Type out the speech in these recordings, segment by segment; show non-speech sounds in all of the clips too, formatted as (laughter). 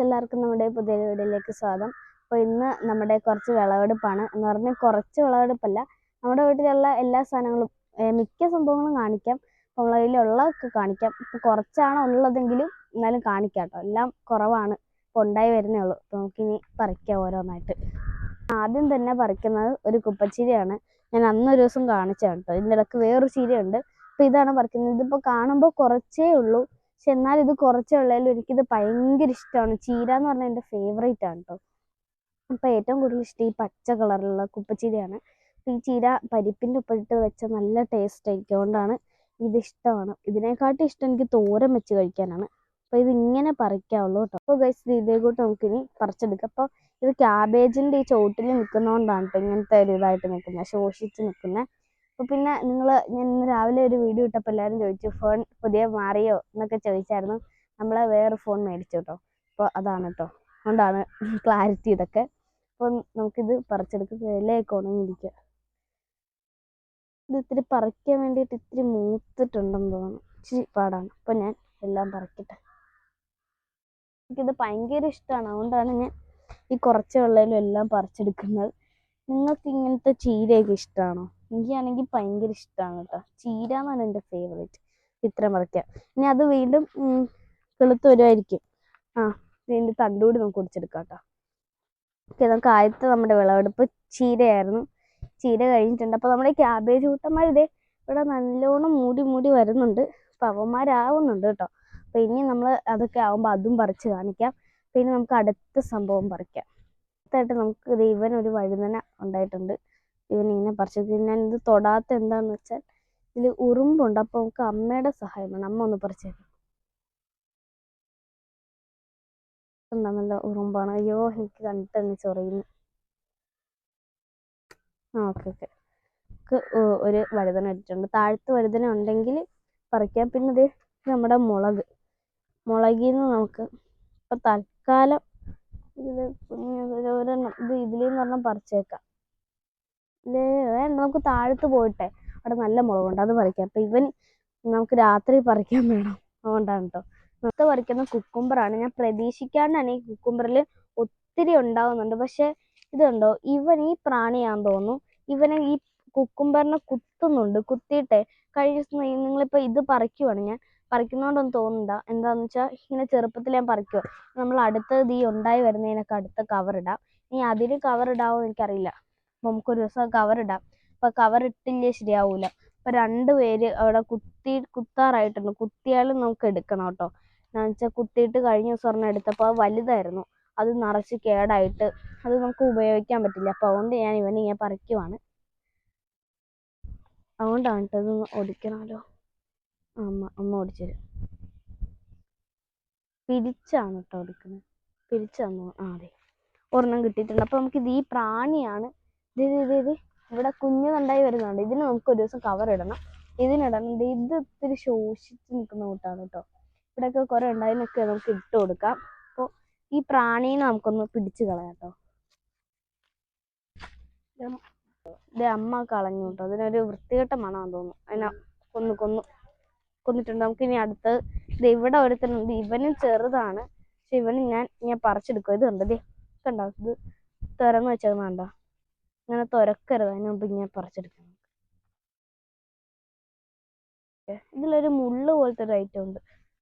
എല്ലാവർക്കും നമ്മുടെ പുതിയ വീഡിയോയിലേക്ക് സ്വാഗതം. അപ്പോൾ ഇന്ന് നമ്മുടെ കുറച്ച് വിളവെടുപ്പാണ്. എന്ന് പറഞ്ഞാൽ കുറച്ച് വിളവെടുപ്പല്ല. നമ്മുടെ വീട്ടിലുള്ള എല്ലാ സാധനങ്ങളും മിക്ക സംഭവങ്ങളും കാണിക്കാം. നമ്മളെ കയ്യിലുള്ളതൊക്കെ കാണിക്കാം. ഇപ്പോൾ കുറച്ചാണ് ഉള്ളതെങ്കിലും എന്നാലും കാണിക്കാം കേട്ടോ. എല്ലാം കുറവാണ്. ഇപ്പോൾ ഉണ്ടായി വരുന്നേ ഉള്ളൂ. അപ്പോൾ നമുക്കിനി പറിക്കാം ഓരോന്നായിട്ട്. ആദ്യം തന്നെ പറിക്കുന്നത് ഒരു കുപ്പച്ചീരയാണ്. ഞാൻ അന്നൊരു ദിവസം കാണിച്ചതാണ് കേട്ടോ. ഇതിന്റെ ഇടയ്ക്ക് വേറൊരു ചീരയുണ്ട്. അപ്പോൾ ഇതാണ് പറിക്കുന്നത്. ഇതിപ്പോൾ കാണുമ്പോൾ കുറച്ചേ ഉള്ളൂ. പക്ഷെ എന്നാൽ ഇത് കുറച്ചേ ഉള്ളതിലും എനിക്കിത് ഭയങ്കര ഇഷ്ടമാണ്. ചീര എന്ന് പറഞ്ഞാൽ എന്റെ ഫേവറേറ്റ് ആണ് കേട്ടോ അപ്പോൾ ഏറ്റവും കൂടുതൽ ഇഷ്ടം ഈ പച്ച കളറിലുള്ള കുപ്പച്ചീരയാണ്. ഈ ചീര പരിപ്പിന്റെ ഉപ്പിട്ട് വെച്ച നല്ല ടേസ്റ്റ് ആയിരിക്കും. അതുകൊണ്ടാണ് ഇത് ഇഷ്ടമാണ്. ഇതിനെക്കാട്ടും ഇഷ്ടം എനിക്ക് തോരൻ വെച്ച് കഴിക്കാനാണ്. അപ്പോൾ ഇത് ഇങ്ങനെ പറിക്കാവുള്ളൂ കേട്ടോ അപ്പോൾ ഗൈസ് ഇതേ കൂട്ട് നമുക്കിനി പറിച്ചെടുക്കാം. അപ്പോൾ ഇത് ക്യാബേജിന്റെ ഈ ചോട്ടിൽ നിൽക്കുന്നതുകൊണ്ടാണ് കേട്ടോ ഇങ്ങനത്തെ ഒരു ഇതായിട്ട് നിൽക്കുന്നത്. ശോഷിച്ച് നിൽക്കുന്നത്. അപ്പോൾ പിന്നെ നിങ്ങൾ ഞാൻ ഇന്ന് രാവിലെ ഒരു വീഡിയോ ഇട്ടപ്പോൾ എല്ലാവരും ചോദിച്ചു ഫോൺ പുതിയ മാറിയോ? എന്നൊക്കെ ചോദിച്ചായിരുന്നു. നമ്മൾ വേറെ ഫോൺ മേടിച്ചു കേട്ടോ. അപ്പോൾ അതാണ് കേട്ടോ. അതുകൊണ്ടാണ് (laughs) ക്ലാരിറ്റി ഇതൊക്കെ. അപ്പോൾ നമുക്കിത് പറിച്ചെടുക്കുക ഇലയൊക്കെ ഉണങ്ങിയിരിക്കുക ഇത് ഇത്തിരി പറിക്കാൻ വേണ്ടിയിട്ട് ഇത്തിരി മൂത്തിട്ടുണ്ടെന്ന് തോന്നുന്നു. ഇച്ചിരി പാടാണ്. അപ്പോൾ ഞാൻ എല്ലാം പറിക്കട്ടെ. എനിക്കിത് ഭയങ്കര ഇഷ്ടമാണ് അതുകൊണ്ടാണ് ഞാൻ ഈ കുറച്ച് വെള്ളയിലും എല്ലാം പറിച്ചെടുക്കുന്നത്. നിങ്ങൾക്ക് ഇങ്ങനത്തെ ചീരയൊക്കെ ഇഷ്ടമാണോ എനിക്കാണെങ്കിൽ ഭയങ്കര ഇഷ്ടമാണ് കേട്ടോ ചീര എന്നാണ് എന്റെ ഫേവറേറ്റ് ചിത്രം പറിക്കാം ഇനി അത് വീണ്ടും ഉം, കിളുത്ത് വരുമായിരിക്കും ആ ഇതിന്റെ തണ്ടുകൂടി നമുക്ക് കുടിച്ചെടുക്കാം കേട്ടോ ഓക്കെ നമുക്ക് ആദ്യത്തെ നമ്മുടെ വിളവെടുപ്പ് ചീരയായിരുന്നു. ചീര കഴിഞ്ഞിട്ടുണ്ട്. അപ്പോൾ നമ്മുടെ ക്യാബേജ് കൂട്ടന്മാർ ഇതേ ഇവിടെ നല്ലോണം മൂടി മൂടി വരുന്നുണ്ട്. അപ്പോൾ അവന്മാരാവുന്നുണ്ട് കേട്ടോ അപ്പോൾ ഇനി നമ്മൾ അതൊക്കെ ആവുമ്പോൾ അതും പറിച്ച് കാണിക്കാം. പിന്നെ നമുക്ക് അടുത്ത സംഭവം പറിക്കാം. അടുത്തായിട്ട് നമുക്ക് ഇവൻ ഒരു വഴുതന ഉണ്ടായിട്ടുണ്ട്. ഇവൻ ഇങ്ങനെ പറിച്ചത് ഞാൻ ഇത് തൊടാത്ത എന്താണെന്ന് വെച്ചാൽ ഇതിൽ ഉറുമ്പുണ്ട്. അപ്പോൾ നമുക്ക് അമ്മയുടെ സഹായം വേണം. അമ്മ ഒന്ന് പറിച്ചേക്കാം എന്താ നല്ല ഉറുമ്പാണ്. അയ്യോ എനിക്ക് കണ്ടിട്ട് ചൊറിയുന്നു. ആ ഓക്കെ ഓക്കെ. ഒരു വഴുതന ഇട്ടിട്ടുണ്ട്. താഴത്ത് വഴുതന ഉണ്ടെങ്കിൽ പറിക്കാം. പിന്നെ ഇത് നമ്മുടെ മുളക്. മുളകിൽ നിന്ന് നമുക്ക് ഇപ്പം തൽക്കാലം ഇത് കുഞ്ഞ് ഒരു ഒരെണ്ണം ഇത് ഇതിലെന്ന് പറഞ്ഞാൽ പറിച്ചേക്കാം. വേണ്ട നമുക്ക് താഴത്ത് പോയിട്ടെ അവിടെ നല്ല മുളകുണ്ട് അത് പറിക്കാം. അപ്പം ഇവൻ നമുക്ക് രാത്രി പറിക്കാൻ വേണം. അതുകൊണ്ടാണ് കേട്ടോ നമുക്ക് പറിക്കുന്ന കുക്കുംബറാണ്. ഞാൻ പ്രതീക്ഷിക്കാണ്ടാണ് ഈ കുക്കുംബറിൽ ഒത്തിരി ഉണ്ടാവുന്നുണ്ട്. പക്ഷെ ഇതുണ്ടോ ഇവൻ ഈ പ്രാണിയാന്ന് തോന്നുന്നു. ഇവനെ ഈ കുക്കുംബറിനെ കുത്തുന്നുണ്ട്. കുത്തിയിട്ടെ കഴിഞ്ഞ ദിവസം നിങ്ങളിപ്പോൾ ഇത് പറിക്കുവാണ്. ഞാൻ പറിക്കുന്നതുകൊണ്ടൊന്നും തോന്നണ്ട എന്താന്ന് വെച്ചാൽ ഇങ്ങനെ ചെറുപ്പത്തിൽ ഞാൻ പറിക്കുക നമ്മൾ അടുത്തത് ഈ ഉണ്ടായി വരുന്നതിനൊക്കെ അടുത്ത കവറിടാം ഇനി അതിന് കവർ ഇടാവോ എനിക്കറിയില്ല. നമുക്കൊരു ദിവസം കവർ ഇടാം. അപ്പൊ കവർ ഇട്ടില്ലേ ശരിയാവൂല. അപ്പോൾ രണ്ട് പേര് അവിടെ കുത്തി കുത്താറായിട്ടുണ്ട്. കുത്തിയാലും നമുക്ക് എടുക്കണം കേട്ടോ. എന്ന് വെച്ചാൽ കുത്തിയിട്ട് കഴിഞ്ഞ ദിവസം ഒരെണ്ണം എടുത്തപ്പോൾ അത് വലുതായിരുന്നു. അത് നിറച്ച് കേടായിട്ട് അത് നമുക്ക് ഉപയോഗിക്കാൻ പറ്റില്ല. അപ്പോൾ അതുകൊണ്ട് ഞാൻ ഇവനെ ഇങ്ങനെ പറിക്കുവാണ്. അതുകൊണ്ടാണ് കേട്ടോ ഇതൊന്ന് ഒടിക്കണമല്ലോ അമ്മ അമ്മ ഓടിച്ചു തരും. പിരിച്ചാണ് കേട്ടോ എടുക്കുന്നത്. പിരിച്ചു തന്നു. ആ അതെ. ഒരെണ്ണം കിട്ടിയിട്ടുണ്ട്. അപ്പോൾ നമുക്ക് ഇത് ഈ പ്രാണിയാണ് ഇത് ഇത് ഇത് ഇവിടെ കുഞ്ഞുണ്ടായി വരുന്നുണ്ട്. ഇതിന് നമുക്ക് ഒരു ദിവസം കവർ ഇടണം. ഇതിനിടണം. ഇത് ഇത്തിരി ശോഷിച്ച് നിൽക്കുന്ന കൂട്ടാണ് കേട്ടോ ഇവിടെയൊക്കെ കുറേ ഉണ്ട് അതിനൊക്കെ നമുക്ക് ഇട്ട് കൊടുക്കാം. അപ്പോൾ ഈ പ്രാണീനെ നമുക്കൊന്ന് പിടിച്ച് കളയാം കേട്ടോ ഇത് അമ്മ കളഞ്ഞു കേട്ടോ അതിനൊരു വൃത്തികെട്ട മണമാണെന്ന് തോന്നുന്നു. അതിനെ കൊന്നു കൊന്നു കൊന്നിട്ടുണ്ട്. നമുക്ക് ഇനി അടുത്ത് ഇത് ഇവിടെ ഒരുത്തനുണ്ട്. ഇവനും ചെറുതാണ്. പക്ഷെ ഇവന് ഞാൻ ഞാൻ പറിച്ചെടുക്കും. ഇത് കണ്ടോ? ദേ കണ്ടോ? ഇത് തുറന്ന് വെച്ചത് കണ്ടോ? ഇങ്ങനെ തുരക്കരുത്. അതിന് മുമ്പ് ഇങ്ങനെ പറിച്ചെടുക്കണം. ഇതിലൊരു മുള്ള് പോലത്തെ ഒരു ഐറ്റം ഉണ്ട്.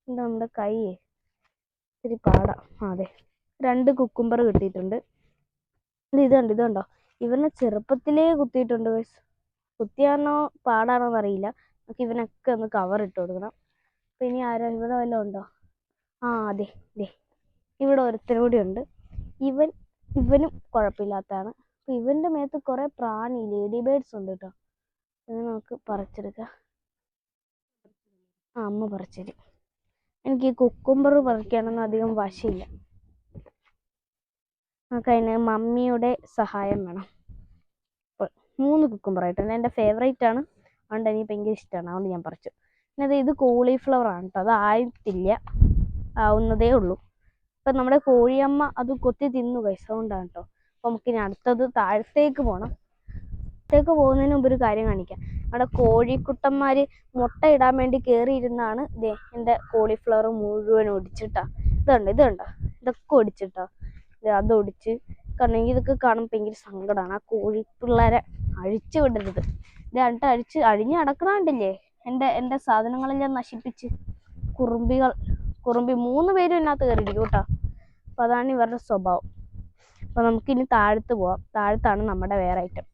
എന്താ നമ്മുടെ കൈയേ ഇത്തിരി പാടാ. അതെ. രണ്ട് കുക്കുംബർ കിട്ടിയിട്ടുണ്ട്. ഇത് ഇതുണ്ട് ഇതുണ്ടോ? ഇവനെ ചെറുപ്പത്തിലേ കുത്തിയിട്ടുണ്ട് guys. കുത്തിയാണോ പാടാണോ എന്നറിയില്ല. നമുക്ക് ഇവനൊക്കെ ഒന്ന് കവർ ഇട്ട് കൊടുക്കണം. ഇനി ആരോ ഇവിടെ വല്ലതും ഉണ്ടോ? ആ അതെ ദേ. ഇവിടെ ഒരുത്തനും കൂടി ഉണ്ട്. ഇവൻ ഇവനും കുഴപ്പമില്ലാത്തതാണ്. അപ്പം ഇവന്റെ മേത്ത് കുറേ പ്രാണി ലേഡി ബേർഡ്സ് ഉണ്ട് കേട്ടോ ഇത് നമുക്ക് പറിച്ചെടുക്കാം. ആ അമ്മ പറിച്ചത് എനിക്ക് ഈ കുക്കുംബർ പറിക്കാനൊന്നും അധികം വശമില്ല നമുക്ക് അതിന് മമ്മിയുടെ സഹായം വേണം. അപ്പോൾ മൂന്ന് കുക്കുംബർ ആയിട്ടുണ്ട്. എന്റെ ഫേവറേറ്റ് ആണ്. അതുകൊണ്ട് എനിക്ക് ഭയങ്കര ഇഷ്ടമാണ് അതുകൊണ്ട് ഞാൻ പറിച്ചു. പിന്നെ ദേ ഇത് കോളിഫ്ലവർ ആണ് കേട്ടോ അത് ആയിട്ടില്ല. ആവുന്നതേ ഉള്ളൂ. ഇപ്പം നമ്മുടെ കോഴിയമ്മ അത് കൊത്തി തിന്നു കൈസ് അതുകൊണ്ടാണ് കേട്ടോ അപ്പോൾ നമുക്കിനി അടുത്തത് താഴത്തേക്ക് പോകണം താഴത്തേക്ക് പോകുന്നതിന് മുമ്പ് ഒരു കാര്യം കാണിക്കാം. അവിടെ കോഴിക്കുട്ടന്മാർ മുട്ട ഇടാൻ വേണ്ടി കയറിയിരുന്നാണ് ദേ എന്റെ കോളിഫ്ലവർ മുഴുവൻ ഒടിച്ചിട്ടാ. ഇതുണ്ട് ഇത് കണ്ടോ? ഇത് ഇതൊക്കെ ഒടിച്ചിട്ടോ. ഇത് അത് ഒടിച്ച് കാരണം ഇതൊക്കെ കാണുമ്പോൾ ഭയങ്കര സങ്കടമാണ് ആ കോഴി പിള്ളേരെ അഴിച്ചു വിടരുത്. ഇത് എന്നിട്ട് അഴിച്ച് അഴിഞ്ഞ് നടക്കണണ്ടില്ലേ? എന്റെ എന്റെ സാധനങ്ങളെല്ലാം നശിപ്പിച്ച് കുറുമ്പികൾ കുറുമ്പി മൂന്ന് പേരും ഇതിനകത്ത് കയറിയിരിക്കും കേട്ടോ. അപ്പോൾ അതാണ് ഇവരുടെ സ്വഭാവം. അപ്പോൾ നമുക്കിനി താഴത്ത് പോവാം. താഴത്താണ് നമ്മുടെ വേറെ ഐറ്റം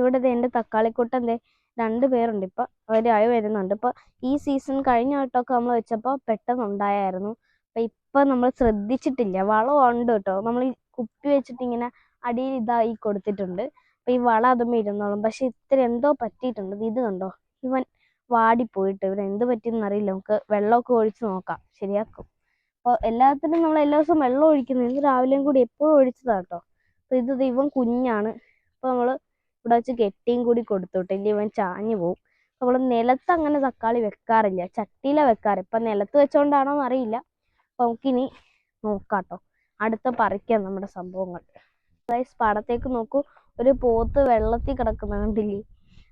ഇവിടെ എന്റെ തക്കാളിക്കൂട്ടം ദേ രണ്ട് പേരുണ്ട് ഇപ്പം. അവരായി വരുന്നുണ്ട്. ഇപ്പോൾ ഈ സീസൺ കഴിഞ്ഞ വട്ടമൊക്കെ നമ്മൾ വെച്ചപ്പോൾ പെട്ടെന്ന് ഉണ്ടായായിരുന്നു അപ്പം ഇപ്പം നമ്മൾ ശ്രദ്ധിച്ചിട്ടില്ല. വളം ഉണ്ട് കേട്ടോ. നമ്മൾ ഈ കുപ്പി വെച്ചിട്ട് ഇങ്ങനെ അടിയിൽ ഇതായി കൊടുത്തിട്ടുണ്ട്. അപ്പം ഈ വളം അതും ഇരുന്നോളും പക്ഷെ ഇത്ര എന്തോ പറ്റിയിട്ടുണ്ട്. ഇത് കണ്ടോ? ഇവൻ വാടിപ്പോയിട്ട്. ഇവൻ എന്ത് പറ്റിയെന്നറിയില്ല നമുക്ക് വെള്ളമൊക്കെ ഒഴിച്ച് നോക്കാം. ശരിയാക്കും. അപ്പോൾ എല്ലാത്തിനും നമ്മൾ എല്ലാ ദിവസവും വെള്ളം ഒഴിക്കുന്നു ഇന്ന് രാവിലെയും കൂടി എപ്പോഴും ഒഴിച്ചതാണ് കേട്ടോ അപ്പോൾ ഇത് ദൈവം കുഞ്ഞാണ്. അപ്പോൾ നമ്മൾ ഇവിടെ വെച്ച് കെട്ടിയും കൂടി കൊടുത്തോട്ടെ ഇല്ലെങ്കിൽ ഇവൻ ചാഞ്ഞു പോകും നമ്മൾ നിലത്ത് അങ്ങനെ തക്കാളി വെക്കാറില്ല. ചട്ടിയിലാണ് വെക്കാറ്. ഇപ്പം നിലത്ത് വെച്ചോണ്ടാണോ അറിയില്ല. അപ്പോൾ നമുക്കിനി നോക്കാട്ടോ. അടുത്ത പറിക്കാം നമ്മുടെ സംഭവങ്ങൾ. ഗൈസ് പാടത്തേക്ക് നോക്കൂ. ഒരു പോത്ത് വെള്ളത്തിൽ കിടക്കുന്ന കണ്ടില്ലേ?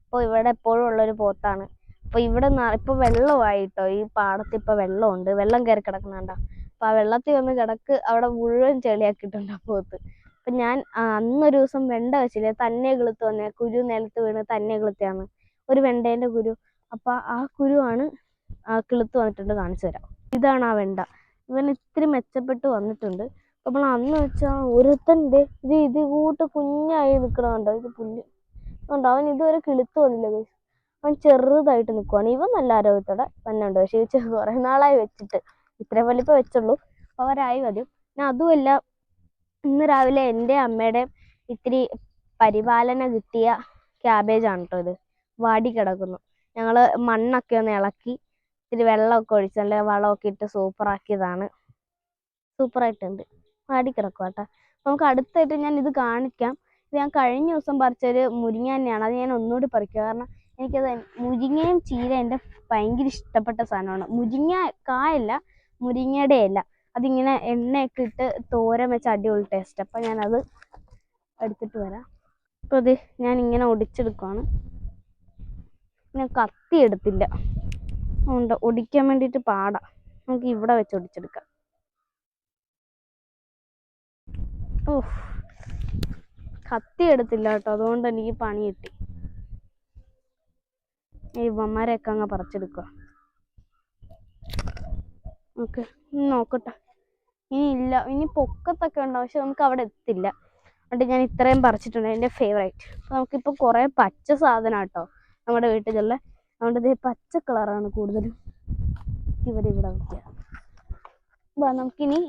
അപ്പോൾ ഇവിടെ എപ്പോഴും ഉള്ള ഒരു പോത്താണ്. അപ്പോൾ ഇവിടെ ഇപ്പോൾ വെള്ളമായിട്ടോ ഈ പാടത്ത് ഇപ്പോൾ വെള്ളമുണ്ട്. വെള്ളം കയറി കിടക്കുന്നുണ്ടോ അപ്പോൾ ആ വെള്ളത്തിൽ വന്ന് കിടക്ക് അവിടെ മുഴുവൻ ചെളിയാക്കിയിട്ടുണ്ട് ആ പോത്ത്. അപ്പം ഞാൻ അന്നൊരു ദിവസം വെണ്ട വെച്ചില്ലേ? തന്നെ കിളുത്ത് വന്നേ. കുരു നിലത്ത് വീണ് തന്നെ കിളുത്തിയാണ് ഒരു വെണ്ടേന്റെ കുരു. അപ്പം ആ കുരുവാണ് ആ കിളുത്ത് വന്നിട്ടുണ്ട് കാണിച്ചു തരാം. ഇതാണ് ആ വെണ്ട. ഇവൻ ഇത്തിരി മെച്ചപ്പെട്ട് വന്നിട്ടുണ്ട്. നമ്മൾ അന്ന് വെച്ചാൽ ഒരുത്തന്റെ ഇത് ഇത് കൂട്ട് കുഞ്ഞായി നിൽക്കണമുണ്ടോ ഇത് പുല്ല്. ഉണ്ടോ അവൻ ഇതുവരെ കിളുത്ത് വന്നില്ല. അവൻ ചെറുതായിട്ട് നിൽക്കുവാണ് ഇവൻ നല്ല ആരോഗ്യത്തോടെ വന്നുണ്ട്. പക്ഷേ കുറേ നാളായി വെച്ചിട്ട്. ഇത്രയും വലിപ്പം വെച്ചുള്ളൂ. അവരായി മതി. പിന്നെ അതുമല്ല ഇന്ന് രാവിലെ എന്റെ അമ്മയുടെ ഇത്തിരി പരിപാലന കിട്ടിയ ക്യാബേജാണ് കേട്ടോ ഇത്. വാടി കിടക്കുന്നു. ഞങ്ങൾ മണ്ണൊക്കെ ഒന്ന് ഇളക്കി ഇത്തിരി വെള്ളമൊക്കെ ഒഴിച്ച് നല്ല വളമൊക്കെ ഇട്ട് സൂപ്പറാക്കിയതാണ്. സൂപ്പറായിട്ടുണ്ട്. വാടി കിടക്കുക കേട്ടോ നമുക്ക് അടുത്തായിട്ട് ഞാൻ ഇത് കാണിക്കാം. ഇത് ഞാൻ കഴിഞ്ഞ ദിവസം പറിച്ചൊരു മുരിങ്ങ തന്നെയാണ്. അത് ഞാൻ ഒന്നുകൂടി പറിക്കുക കാരണം എനിക്കത് മുരിങ്ങയും ചീര എന്റെ ഭയങ്കര ഇഷ്ടപ്പെട്ട സാധനമാണ്. മുരിങ്ങ കായല്ല മുരിങ്ങയുടെ ഇല. അതിങ്ങനെ എണ്ണയൊക്കെ ഇട്ട് തോരൻ വെച്ച അടിപൊളി ടേസ്റ്റ് അപ്പം ഞാനത് എടുത്തിട്ട് വരാം. അപ്പോൾ അത് ഞാനിങ്ങനെ ഒടിച്ചെടുക്കുവാണ്. ഞാൻ കത്തി എടുത്തില്ല. ഉണ്ട് ഒടിക്കാൻ വേണ്ടിയിട്ട് പാടാം. നമുക്ക് ഇവിടെ വെച്ച് ഒടിച്ചെടുക്കാം. ഓഹ് കത്തി എടുത്തില്ല കേട്ടോ. അതുകൊണ്ട് എനിക്ക് പണി കിട്ടി. ഇവന്മാരെയൊക്കെ അങ്ങ് പറിച്ചെടുക്കുക ഓക്കെ നോക്കട്ടെ. ഇനി ഇല്ല ഇനി പൊക്കത്തൊക്കെ ഉണ്ടാവും പക്ഷെ നമുക്ക് അവിടെ എത്തില്ല. അതുകൊണ്ട് ഞാൻ ഇത്രയും പറിച്ചിട്ടുണ്ട് എന്റെ ഫേവറേറ്റ് അപ്പോൾ നമുക്കിപ്പോൾ കുറേ പച്ച സാധനം കേട്ടോ നമ്മുടെ വീട്ടിലുള്ള. അതുകൊണ്ട് ഇത് പച്ച കളറാണ് കൂടുതലും. ഇവരിവിടെ വയ്ക്കുക അപ്പോൾ നമുക്കിനി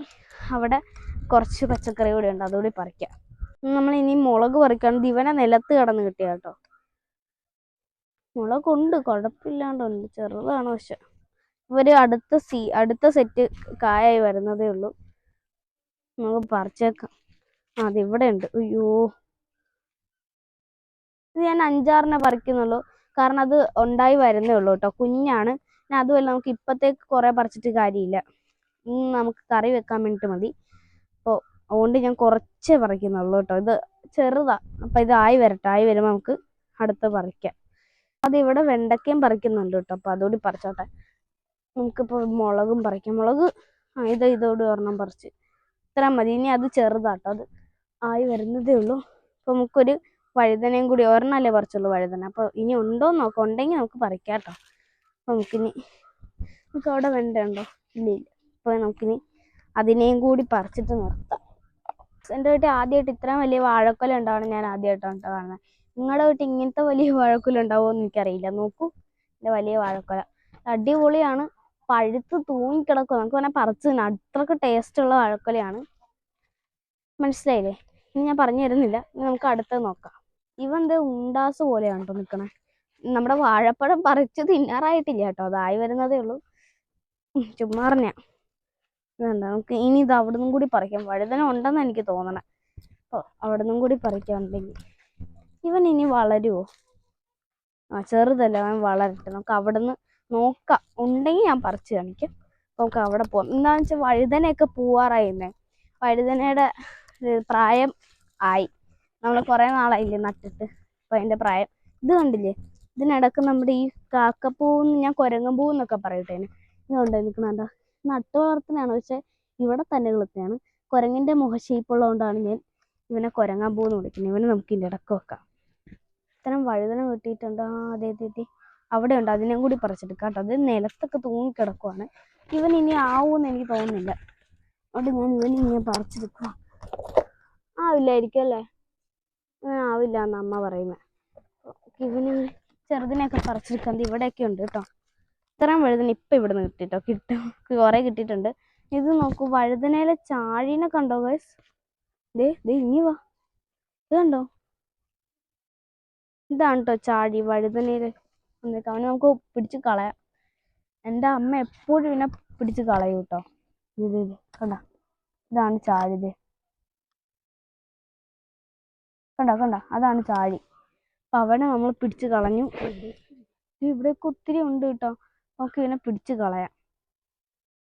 അവിടെ കുറച്ച് പച്ചക്കറി കൂടി ഉണ്ട്. അതുകൂടി പറിക്കാം. നമ്മൾ ഇനി മുളക് പറിക്കാണ്ട് ഇവനെ നിലത്ത് കിടന്ന് കിട്ടിയ കേട്ടോ മുളകുണ്ട് കുഴപ്പമില്ലാണ്ടുണ്ട് ചെറുതാണ് പക്ഷെ. ഇവർ അടുത്ത സി അടുത്ത സെറ്റ് കായായി വരുന്നതേ ഉള്ളൂ. നമുക്ക് പറിച്ചേക്കാം. അതിവിടെ ഉണ്ട്. അയ്യോ. ഇത് ഞാൻ അഞ്ചാറിനെ പറിക്കുന്നുള്ളൂ. കാരണം അത് ഉണ്ടായി വരുന്നേ ഉള്ളൂ കേട്ടോ. കുഞ്ഞാണ്. പിന്നെ അതുമല്ല നമുക്ക് ഇപ്പത്തേക്ക് കുറേ പറിച്ചിട്ട് കാര്യമില്ല. നമുക്ക് കറി വെക്കാൻ വേണ്ടിയിട്ട് മതി. അപ്പോൾ അതുകൊണ്ട് ഞാൻ കുറച്ചേ പറിക്കുന്നുള്ളൂ കേട്ടോ. ഇത് ചെറുതാ. അപ്പം ഇത് ആയി വരട്ടെ. ആയി വരുമ്പോൾ നമുക്ക് അടുത്ത് പറിക്കാം. അതിവിടെ വെണ്ടക്കയും പറിക്കുന്നുണ്ട് കേട്ടോ. അപ്പോൾ അതുകൂടി പറിച്ചോട്ടെ. നമുക്കിപ്പോൾ മുളകും പറിക്കാം. മുളക് ഇത് ഇതോട് ഒരെണ്ണം പറിച്ച്. ഇത്ര മതി. ഇനി അത് ചെറുതാട്ടോ. അത് ആയി വരുന്നതേ ഉള്ളൂ. അപ്പോൾ നമുക്കൊരു വഴുതനയും കൂടി ഒരെണ്ണല്ലേ പറിച്ചുള്ളൂ വഴുതന. അപ്പോൾ ഇനി ഉണ്ടോ എന്ന് നോക്കാം. ഉണ്ടെങ്കിൽ നമുക്ക് പറിക്കാം കേട്ടോ അപ്പോൾ നമുക്കിനി നമുക്ക് അവിടെ വെണ്ട ഉണ്ടോ ഇല്ല ഇല്ല. അപ്പോൾ നമുക്കിനി അതിനെയും കൂടി പറിച്ചിട്ട് നിർത്താം. എന്റെ വീട്ടിൽ ആദ്യമായിട്ട് ഇത്രയും വലിയ വാഴക്കൊല ഉണ്ടാവണം ഞാൻ ആദ്യമായിട്ടാണ് കാണുന്നത്. നിങ്ങളുടെ വീട്ടിൽ ഇങ്ങനത്തെ വലിയ വാഴക്കൊല ഉണ്ടാവുമോ എന്ന് എനിക്കറിയില്ല. നോക്കൂ. എന്റെ വലിയ വാഴക്കൊല. അടിപൊളിയാണ്. പഴുത്ത് തൂങ്ങിക്കിടക്കും. നമുക്ക് വേണേൽ പറിച്ച് അത്രയ്ക്ക് ടേസ്റ്റ് ഉള്ള വാഴക്കൊലയാണ്. മനസ്സിലായില്ലേ? ഇനി ഞാൻ പറഞ്ഞു തരുന്നില്ല. ഇനി നമുക്ക് അടുത്തത് നോക്കാം. ഇവ എന്ത് ഉണ്ടാസ് പോലെയാണ് കേട്ടോ നിൽക്കണേ നമ്മുടെ വാഴപ്പഴം പറിച്ച് തിന്നാറായിട്ടില്ല കേട്ടോ അതായി വരുന്നതേ ഉള്ളൂ. ചുമ്മാ പറഞ്ഞ. നമുക്ക് ഇനി ഇത് അവിടെ നിന്നും കൂടി പറിക്കാം. വഴുതന ഉണ്ടെന്ന് എനിക്ക് തോന്നണേ. അപ്പോൾ അവിടെ നിന്നും കൂടി പറിക്കാനുണ്ടെങ്കിൽ ഇവൻ ഇനി വളരുമോ ആ ചെറുതല്ല. അവൻ വളരട്ടെ. നമുക്ക് അവിടെ നിന്ന് നോക്കാം. ഉണ്ടെങ്കിൽ ഞാൻ പറിച്ചു കാണിക്കും. നമുക്ക് അവിടെ പോകാം എന്താണെന്ന് വെച്ചാൽ വഴുതനയൊക്കെ പൂവാറായിരുന്നേ. വഴുതനയുടെ പ്രായം ആയി. നമ്മൾ കുറേ നാളായില്ലേ നട്ടിട്ട്. അപ്പോൾ അതിന്റെ പ്രായം. ഇത് കണ്ടില്ലേ? ഇതിനിടക്ക് നമ്മുടെ ഈ കാക്കപ്പൂവെന്ന് ഞാൻ കുരങ്ങമ്പൂ എന്നൊക്കെ പറയട്ടെ ഇതിന് ഇതുകൊണ്ട് നിൽക്കുന്നുണ്ടോ നട്ടു വളർത്തുന്നതാണ്. പക്ഷേ ഇവിടെ തന്നെ കളിക്കുകയാണ് കുരങ്ങിന്റെ മുഖ ഷേപ്പുള്ളതുകൊണ്ടാണ് ഞാൻ ഇവനെ കുരങ്ങാൻ പോകുന്നു വിളിക്കുന്നത്. ഇവനെ നമുക്ക് ഇതിന്റെ ഇടയ്ക്ക് വെക്കാം. ഇത്തരം വഴുതന കിട്ടിയിട്ടുണ്ട് ആ അതെ അതെ അതെ. അവിടെ ഉണ്ട് അതിനെ കൂടി പറിച്ചെടുക്കാം കേട്ടോ. അത് നിലത്തൊക്കെ തൂങ്ങി കിടക്കുവാണ് ഇവൻ ഇനി ആവൂന്ന് എനിക്ക് തോന്നുന്നില്ല. അതുകൊണ്ട് ഞാൻ ഇവൻ ഇങ്ങനെ പറിച്ചെടുക്കുക ആവില്ലായിരിക്കും അല്ലേ ആവില്ല എന്ന് അമ്മ പറയുന്നത് ഇവന് ചെറുതിനെയൊക്കെ പറിച്ചെടുക്കാൻ ഇവിടെയൊക്കെ ഉണ്ട് കേട്ടോ. ഇത്രയും വഴുതന ഇപ്പം ഇവിടെ നിന്ന് കിട്ടിട്ടോ. കിട്ടും. കുറേ കിട്ടിയിട്ടുണ്ട്. ഇത് നോക്കൂ വഴുതനയിലെ ചാഴീനെ കണ്ടോ ഗൈസ് ദേ ദേ ഇനി വാ. ഇത് കണ്ടോ? ഇതാണ് കേട്ടോ ചാഴി വഴുതനയിൽ വന്നേക്കാം അവനെ നമുക്ക് പിടിച്ച് കളയാം. എന്റെ അമ്മ എപ്പോഴും ഇവനെ പിടിച്ച് കളയും കേട്ടോ. ഇത് ഇത് കണ്ട? ഇതാണ് ചാഴിത് കണ്ട കണ്ട? അതാണ് ചാഴി അപ്പൊ അവനെ നമ്മൾ പിടിച്ച് കളഞ്ഞു. ഇവിടെ ഇവിടെയൊക്കെ ഒത്തിരി ഉണ്ട് കേട്ടോ. നമുക്ക് ഇവനെ പിടിച്ച് കളയാം.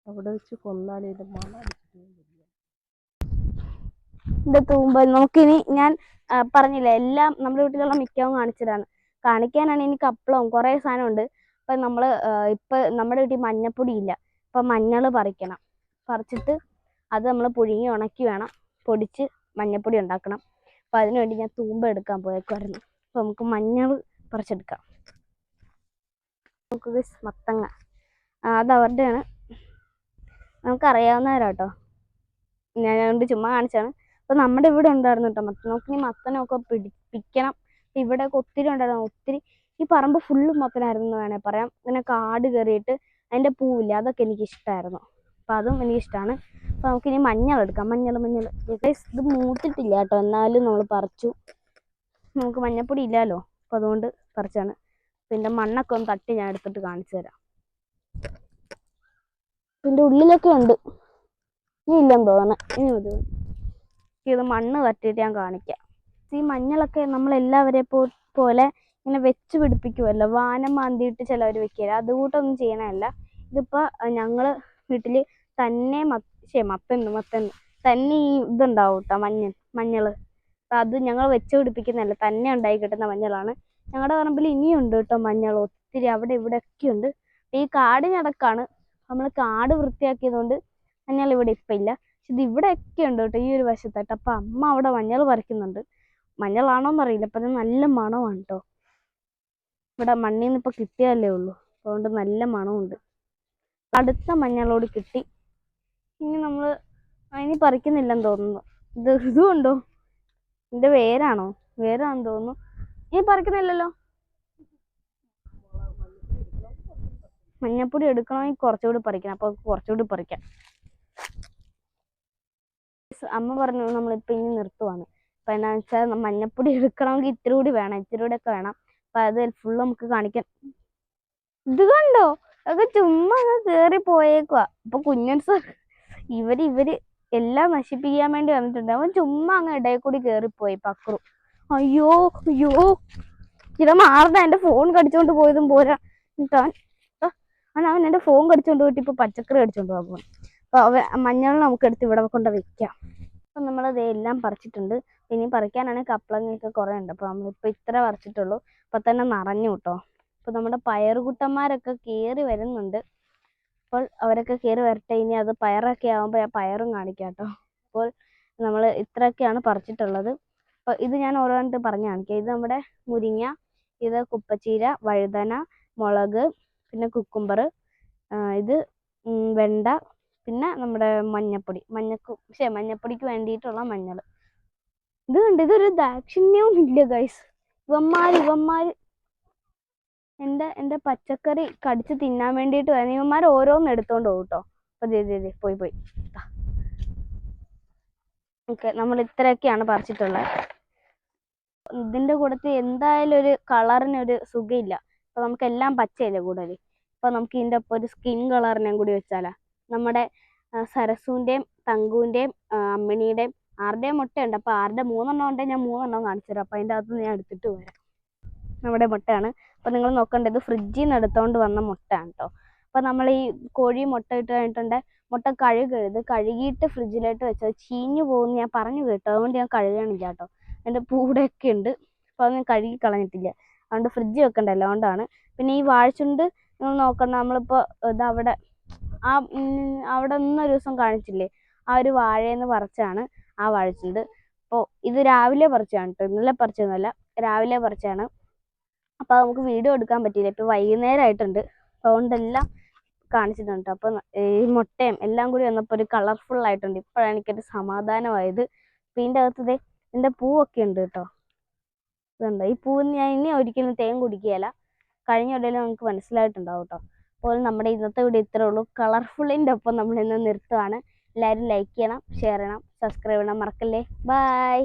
അവിടെ വെച്ച് കൊന്നാൽ ഇത് മണം തൂമ്പ നമുക്കിനി ഞാൻ പറഞ്ഞില്ലേ എല്ലാം നമ്മുടെ വീട്ടിലുള്ള മിക്കവും കാണിച്ചതാണ്. കാണിക്കാനാണ് ഇനി കപ്പളവും കുറേ സാധനമുണ്ട്. അപ്പം നമ്മൾ ഇപ്പം നമ്മുടെ വീട്ടിൽ മഞ്ഞപ്പൊടി ഇല്ല. അപ്പം മഞ്ഞൾ പറിക്കണം. പറിച്ചിട്ട് അത് നമ്മൾ പുഴുങ്ങി ഉണക്കി വേണം. പൊടിച്ച് മഞ്ഞപ്പൊടി ഉണ്ടാക്കണം. അപ്പം അതിനുവേണ്ടി ഞാൻ തൂമ്പ എടുക്കാൻ പോയേക്കുമായിരുന്നു അപ്പം നമുക്ക് മഞ്ഞൾ പറിച്ചെടുക്കാം. നമുക്ക് മത്തങ്ങ. അത് അവരുടെയാണ്. നമുക്കറിയാവുന്നവരാ കേട്ടോ ഞാൻ അതുകൊണ്ട് ചുമ്മാ കാണിച്ചാണ് അപ്പൊ നമ്മുടെ ഇവിടെ ഉണ്ടായിരുന്നു കേട്ടോ മത്തൻ നമുക്ക് ഇനി മത്തനൊക്കെ പിടിപ്പിക്കണം ഇവിടെയൊക്കെ ഒത്തിരി ഉണ്ടായിരുന്നു. ഒത്തിരി ഈ പറമ്പ് ഫുള്ള് മൊത്തനായിരുന്നു എന്ന് വേണേൽ പറയാം. ഇങ്ങനെ കാട് കയറിയിട്ട് അതിന്റെ പൂവില്ല. അതൊക്കെ എനിക്ക് ഇഷ്ടമായിരുന്നു അപ്പൊ അതും എനിക്ക് ഇഷ്ടമാണ് അപ്പൊ നമുക്കിനി മഞ്ഞൾ എടുക്കാം. മഞ്ഞൾ മഞ്ഞൾ. ഇത് മൂത്തിട്ടില്ല കേട്ടോ. എന്നാലും നമ്മൾ പറിച്ചു. നമുക്ക് മഞ്ഞപ്പൊടി ഇല്ലല്ലോ അപ്പൊ അതുകൊണ്ട് പറിച്ചാണ് പിന്നെ മണ്ണൊക്കെ ഒന്ന് തട്ടി ഞാൻ എടുത്തിട്ട് കാണിച്ചു തരാം. ഇതിന്റെ ഉള്ളിലൊക്കെ ഉണ്ട്. ഇനി ഇല്ലെന്ന് തോന്നണേ. ഇനി മതി. ഇത് മണ്ണ് തട്ടിയിട്ട് ഞാൻ കാണിക്കാം. ഈ മഞ്ഞളൊക്കെ നമ്മൾ എല്ലാവരെ പോലെ ഇങ്ങനെ വെച്ച് പിടിപ്പിക്കുമല്ലോ വാനം മാന്തിയിട്ട് ചിലവർ വെക്കില്ല അതുകൂട്ടൊന്നും ചെയ്യണമല്ല ഇതിപ്പോൾ ഞങ്ങൾ വീട്ടിൽ തന്നെ മത്തേ മത്തന്ന് മത്തന്ന്. തന്നെ ഈ ഇതുണ്ടാവും കേട്ടോ മഞ്ഞൾ മഞ്ഞൾ അപ്പം അത് ഞങ്ങൾ വെച്ച് പിടിപ്പിക്കുന്നതല്ല. തന്നെ ഉണ്ടായി കിട്ടുന്ന മഞ്ഞളാണ്. ഞങ്ങളുടെ പറമ്പിൽ ഇനിയും ഉണ്ട് കേട്ടോ മഞ്ഞൾ. ഒത്തിരി അവിടെ ഇവിടെ ഒക്കെ ഉണ്ട് ഈ കാടിനടക്കാണ് നമ്മൾ കാട് വൃത്തിയാക്കിയതുകൊണ്ട് മഞ്ഞൾ ഇവിടെ ഇപ്പം ഇല്ല. പക്ഷെ ഇത് ഇവിടെയൊക്കെ ഉണ്ട് കേട്ടോ ഈ ഒരു വശത്തായിട്ട്. അപ്പം അമ്മ അവിടെ മഞ്ഞൾ പറിക്കുന്നുണ്ട്. മഞ്ഞളാണോന്ന് അറിയില്ല അപ്പം നല്ല മണമാണ് കേട്ടോ ഇവിടെ മണ്ണിൽ നിന്ന് ഇപ്പം കിട്ടിയാലേ ഉള്ളൂ. അതുകൊണ്ട് നല്ല മണമുണ്ട് അടുത്ത മഞ്ഞളോട് കിട്ടി. ഇനി നമ്മൾ ഇനി പറിക്കുന്നില്ലെന്ന് തോന്നുന്നു. ഇത് ഇതുണ്ടോ? ഇതിന്റെ വേരാണോ? വേരാണെന്ന് തോന്നുന്നു. ഇനി പറിക്കുന്നില്ലല്ലോ? മഞ്ഞപ്പൊടി എടുക്കണമെങ്കിൽ കുറച്ചുകൂടി പറിക്കണം. അപ്പോൾ കുറച്ചുകൂടി പറിക്കാം. അമ്മ പറഞ്ഞു നമ്മളിപ്പോൾ ഇനി നിർത്തുവാണ് അപ്പം എന്നാന്ന് വെച്ചാൽ മഞ്ഞപ്പൊടി എടുക്കണമെങ്കിൽ ഇത്തിരി കൂടി വേണം ഇത്തിരി കൂടി ഒക്കെ വേണം. അപ്പം അത് ഫുള്ള് നമുക്ക് കാണിക്കാൻ ഇത് കണ്ടോ? അതൊക്കെ ചുമ്മാ അങ്ങ് കയറി പോയേക്കുവാ. അപ്പൊ കുഞ്ഞൻ സാർ ഇവർ എല്ലാം നശിപ്പിക്കാൻ വേണ്ടി വന്നിട്ടുണ്ട്. അവൻ ചുമ്മാ അങ്ങ് ഇടയിൽ കൂടി കയറിപ്പോയി പക്രു. അയ്യോ അയ്യോ. ഇത് മാറുന്ന എന്റെ ഫോൺ കടിച്ചോണ്ട് പോയതും പോരാ. എന്നിട്ടവൻ അവൻ അവൻ അവൻ എന്റെ ഫോൺ കടിച്ചോണ്ട് പോയിട്ട് ഇപ്പൊ പച്ചക്കറി കടിച്ചോണ്ട് പോകാൻ അപ്പൊ അവ മഞ്ഞൾ നമുക്ക് എടുത്ത് ഇവിടെ കൊണ്ട് വെക്കാം. അപ്പൊ നമ്മളത് എല്ലാം പറിച്ചിട്ടുണ്ട്. ഇനി പറിക്കാനാണെങ്കിൽ കപ്പളങ്ങയൊക്കെ കുറെ ഉണ്ട്. അപ്പൊ നമ്മളിപ്പോൾ ഇത്ര പറിച്ചിട്ടുള്ളൂ. അപ്പോൾ തന്നെ നിറഞ്ഞു കേട്ടോ. അപ്പൊ നമ്മുടെ പയറുകുട്ടന്മാരൊക്കെ കേറി വരുന്നുണ്ട്. അപ്പോൾ അവരൊക്കെ കയറി വരട്ടെ. ഇനി അത് പയറൊക്കെ ആകുമ്പോൾ ആ പയറും കാണിക്കാം കേട്ടോ. അപ്പോൾ നമ്മൾ ഇത്രയൊക്കെയാണ് പറിച്ചിട്ടുള്ളത്. അപ്പോൾ ഇത് ഞാൻ ഓരോന്നിട്ട് പറഞ്ഞു കാണിക്കാം. ഇത് നമ്മുടെ മുരിങ്ങ ഇത് കുപ്പച്ചീര വഴുതന മുളക് പിന്നെ കുക്കുംബർ ഇത് വെണ്ട പിന്നെ നമ്മുടെ മഞ്ഞപ്പൊടി. മഞ്ഞക്ക് പക്ഷേ മഞ്ഞപ്പൊടിക്ക് വേണ്ടിയിട്ടുള്ള മഞ്ഞൾ ഇത് കണ്ട് ഇതൊരു ദാക്ഷിണ്യവും ഇല്ല ഗൈസ് ഇവന്മാർ ഇവന്മാർ എന്റെ എന്റെ പച്ചക്കറി കടിച്ച് തിന്നാൻ വേണ്ടിയിട്ട് വരുന്ന ഇവന്മാർ ഓരോന്ന് എടുത്തോണ്ട് പോകും കേട്ടോ അപ്പൊ ദേ ദേ പോയി പോയി. ഓക്കെ നമ്മൾ ഇത്രയൊക്കെയാണ് പറിച്ചിട്ടുള്ളത്. ഇതിന്റെ കൂടത്തിൽ എന്തായാലും ഒരു കളറിനൊരു സുഖമില്ല. അപ്പൊ നമുക്ക് എല്ലാം പച്ചയല്ലേ കൂടുതൽ അപ്പൊ നമുക്ക് ഇതിന്റെ ഒപ്പം ഒരു സ്കിൻ കളറിനെയും കൂടി വെച്ചാലാ. നമ്മുടെ സരസുവിന്റെയും തങ്കുവിന്റെയും അമ്മിണിയുടെയും ആരുടെയും മുട്ടയുണ്ട്. അപ്പൊ ആരുടെ മൂന്നെണ്ണം ഉണ്ടെങ്കിൽ ഞാൻ മൂന്നെണ്ണം കാണിച്ചു തരാം. അപ്പൊ അതിന്റെ അകത്ത് ഞാൻ എടുത്തിട്ട് വരാം. നമ്മുടെ മുട്ടയാണ്. അപ്പോൾ നിങ്ങൾ നോക്കേണ്ടത് ഫ്രിഡ്ജിൽ നിന്ന് എടുത്തോണ്ട് വന്ന മുട്ടയാണ് കേട്ടോ അപ്പോൾ നമ്മൾ ഈ കോഴി മുട്ട ഇട്ട് കഴിഞ്ഞിട്ടുണ്ട്. മുട്ട കഴുകരുത്. കഴുകിയിട്ട് ഫ്രിഡ്ജിലോട്ട് വെച്ചാൽ ചീഞ്ഞു പോകുന്നു. ഞാൻ പറഞ്ഞു കേട്ടോ. അതുകൊണ്ട് ഞാൻ കഴുകണില്ല കേട്ടോ എന്റെ പൂടൊക്കെ ഉണ്ട്. അപ്പോൾ അത് ഞാൻ കഴുകി കളഞ്ഞിട്ടില്ല. അതുകൊണ്ട് ഫ്രിഡ്ജ് വെക്കണ്ടല്ലോ. അതുകൊണ്ടാണ്. പിന്നെ ഈ വാഴച്ചുണ്ട് നിങ്ങൾ നോക്കണ്ട. നമ്മളിപ്പോ ഇത് അവിടെ ആ അവിടെ നിന്ന് ഒരു ദിവസം കാണിച്ചില്ലേ? ആ ഒരു വാഴയെന്ന് പറിച്ചാണ് ആ വാഴച്ചുണ്ട് അപ്പോൾ ഇത് രാവിലെ പറിച്ചാണ് കേട്ടോ ഇന്നലെ പറിച്ചതൊന്നുമല്ല. രാവിലെ പറിച്ചാണ് അപ്പോൾ നമുക്ക് വീഡിയോ എടുക്കാൻ പറ്റിയില്ല. ഇപ്പോൾ വൈകുന്നേരം ആയിട്ടുണ്ട് അതുകൊണ്ടെല്ലാം കാണിച്ചിട്ടുണ്ട് അപ്പോൾ ഈ മുട്ടയും എല്ലാം കൂടി വന്നപ്പോൾ ഒരു കളർഫുൾ ആയിട്ടുണ്ട്. ഇപ്പോഴാണ് എനിക്കൊരു സമാധാനമായത്. അപ്പോൾ ഇതിന്റെ അകത്ത് ദേ ഇതിന്റെ പൂവൊക്കെ ഉണ്ട് കേട്ടോ ഇതുണ്ട്. ഈ പൂവിന് ഞാൻ ഇനി ഒരിക്കലും തേൻ കുടിക്കുകയില്ല. കഴിഞ്ഞ ഇടയിൽ നമുക്ക് മനസ്സിലായിട്ടുണ്ടാവും കേട്ടോ അപ്പോൾ നമ്മുടെ ഇന്നത്തെ വീഡിയോ ഇത്രേ ഉള്ളൂ. കളർഫുള്ളിന്റെ ഒപ്പം നമ്മൾ ഇന്ന് നിർത്തുവാണ്. എല്ലാവരും ലൈക്ക് ചെയ്യണം ഷെയർ ചെയ്യണം സബ്സ്ക്രൈബ് ചെയ്യണം. മറക്കല്ലേ? ബൈ